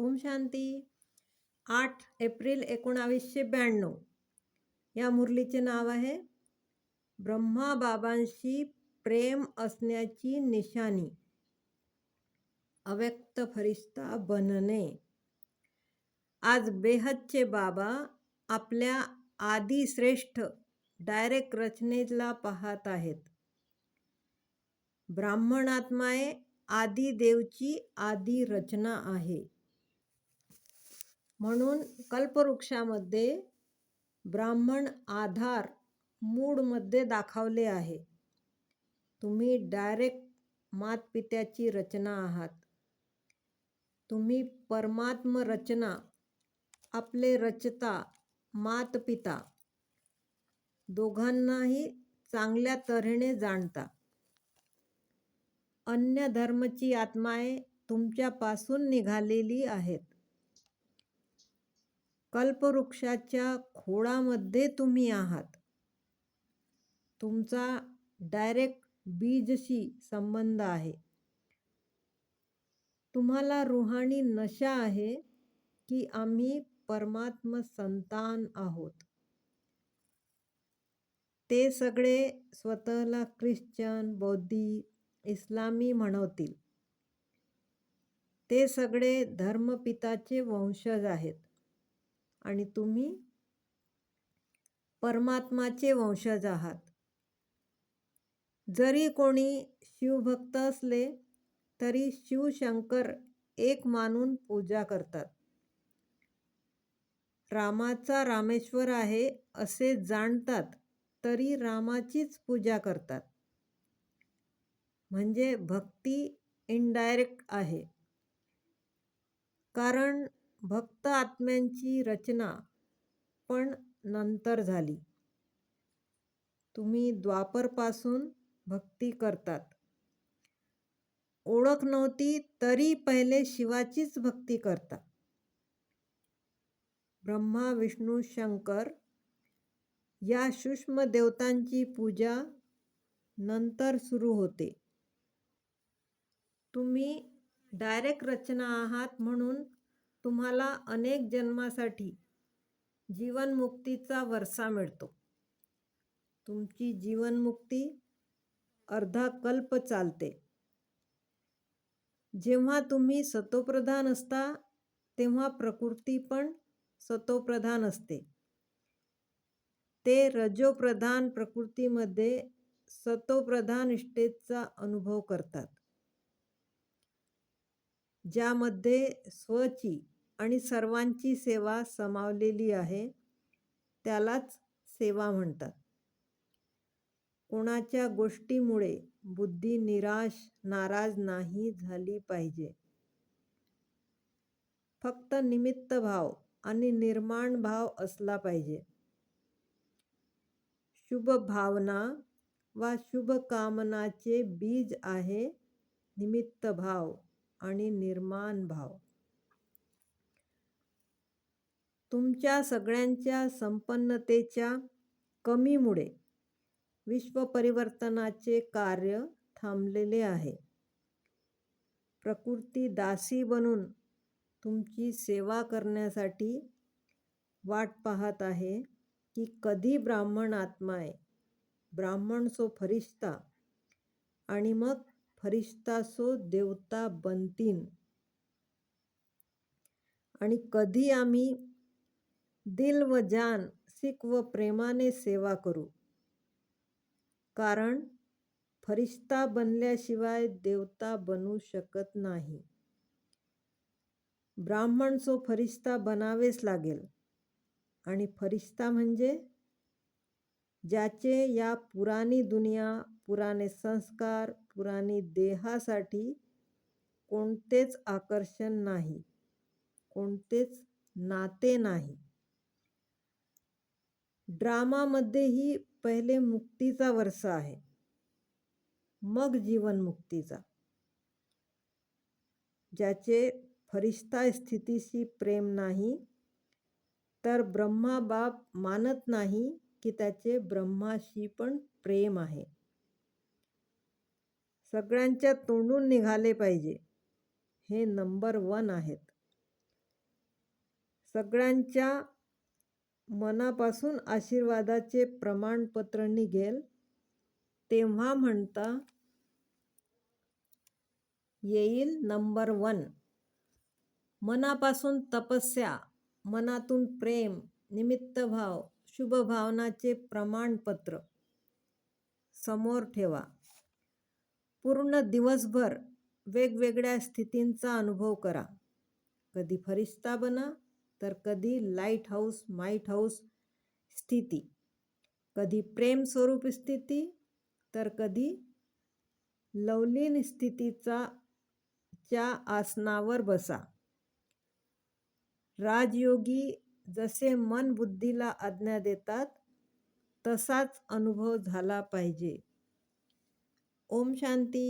ओम शांती. आठ एप्रिल एकोणावीसशे ब्याण्णव. या मुरलीचे नाव आहे ब्रह्मा बाबांशी प्रेम असण्याची निशाणी. अव्यक्त फरिश्ता बनणे. आज बेहदचे बाबा आपल्या आदी श्रेष्ठ डायरेक्ट रचनेला पाहत आहेत. ब्राह्मण आत्माए आदी देवची आदी रचना आहे. म्हणून कल्पवृक्षामध्ये ब्राह्मण आधार मूडमध्ये दाखवले आहे. तुम्ही डायरेक्ट मातपित्याची रचना आहात. तुम्ही परमात्म रचना आपले रचता मातपिता दोघांनाही चांगल्या तऱ्हेने जाणता. अन्य धर्मची आत्माए तुमच्यापासून निघालेली आहेत. कल्पवृक्षाच्या खोडामध्ये तुम्ही आहात. तुमचा डायरेक्ट बीजशी संबंध आहे. तुम्हाला रुहाणी नशा आहे की आम्ही परमात्म संतान आहोत. ते सगळे स्वतःला ख्रिश्चन बौद्धी इस्लामी म्हणवतील. ते सगळे धर्मपिताचे वंशज आहेत. आणि तुम्ही परमात्माचे वंशज आहात. जरी कोणी शिवभक्त असले तरी शिवशंकर एक मानून पूजा करतात. रामाचा रामेश्वर आहे असे जाणतात तरी रामाचीच पूजा करतात. म्हणजे भक्ती इनडायरेक्ट आहे. कारण भक्त आत्म्यांची रचना पण नंतर झाली. तुम्ही द्वापरपासून भक्ती करतात. ओळख नव्हती तरी पहिले शिवाचीच भक्ती करता ब्रह्मा विष्णू शंकर या सूक्ष्म देवतांची पूजा नंतर सुरू होते. तुम्ही डायरेक्ट रचना आहात म्हणून तुम्हाला अनेक जन्मासाठी जीवनमुक्तीचा वरसा मिळतो. तुमची जीवनमुक्ती अर्धा कल्प चालते. जेव्हा तुम्ही सतोप्रधान असता तेव्हा प्रकृती पण सतोप्रधान असते. ते रजोप्रधान प्रकृतीमध्ये सतोप्रधान इष्टेचा अनुभव करतात. ज्यामध्ये स्वची आणि सर्वांची सेवा समावलेली आहे त्यालाच सेवा म्हणतात. कोणाच्या गोष्टीमुळे बुद्धी निराश नाराज नाही झाली पाहिजे. फक्त निमित्त भाव आणि निर्माण भाव असला पाहिजे. शुभ भावना वा शुभ कामनाचे बीज आहे निमित्त भाव. आणि निर्माण भाव. तुमच्या सगळ्यांच्या संपन्नतेच्या कमीमुळे विश्वपरिवर्तनाचे कार्य थांबलेले आहे. प्रकृती दासी बनून तुमची सेवा करण्यासाठी वाट पाहत आहे की कधी ब्राह्मण आत्माय ब्राह्मण सो फरिश्ता आणि मग फरिश्ता सो देवता बनतीन. आणि कधी आम्ही दिल व जान सिक व प्रेमाने सेवा करू? कारण फरिश्ता बनल्याशिवाय देवता बनू शकत नाही. ब्राह्मण सो फरिश्ता बनावेच लागेल. आणि फरिश्ता म्हणजे ज्याचे या पुराणी दुनिया पुराणे संस्कार पुराणी देहासाठी कोणतेच आकर्षण नाही कोणतेच नाते नाही. ड्रामामध्येही पहिले मुक्तीचा वर्षा आहे मग जीवनमुक्तीचा ज्याचे फरिश्ता स्थितीशी प्रेम नाही तर ब्रह्मा बाप मानत नाही की त्याचे ब्रह्माशी पण प्रेम आहे. सगळ्यांच्या तोंडून निघाले पाहिजे. हे नंबर वन आहेत. सगळ्यांच्या मनापासून आशीर्वादाचे प्रमाणपत्र निघेल. तेव्हा म्हणता येईल नंबर वन. मनापासून तपस्या मनातून प्रेम निमित्तभाव शुभभावनाचे प्रमाणपत्र समोर ठेवा. पूर्ण दिवसभर वेगवेगळ्या स्थितींचा अनुभव करा. कधी फरिश्ता बना तर कधी लाइट हाऊस माईट हाऊस स्थिती. कधी प्रेम स्वरूप स्थिती तर कधी लवलीन स्थितीचा च्या आसनावर बसा. राजयोगी जसे मन बुद्धीला आज्ञा देतात तसाच अनुभव झाला पाहिजे. ओम शांती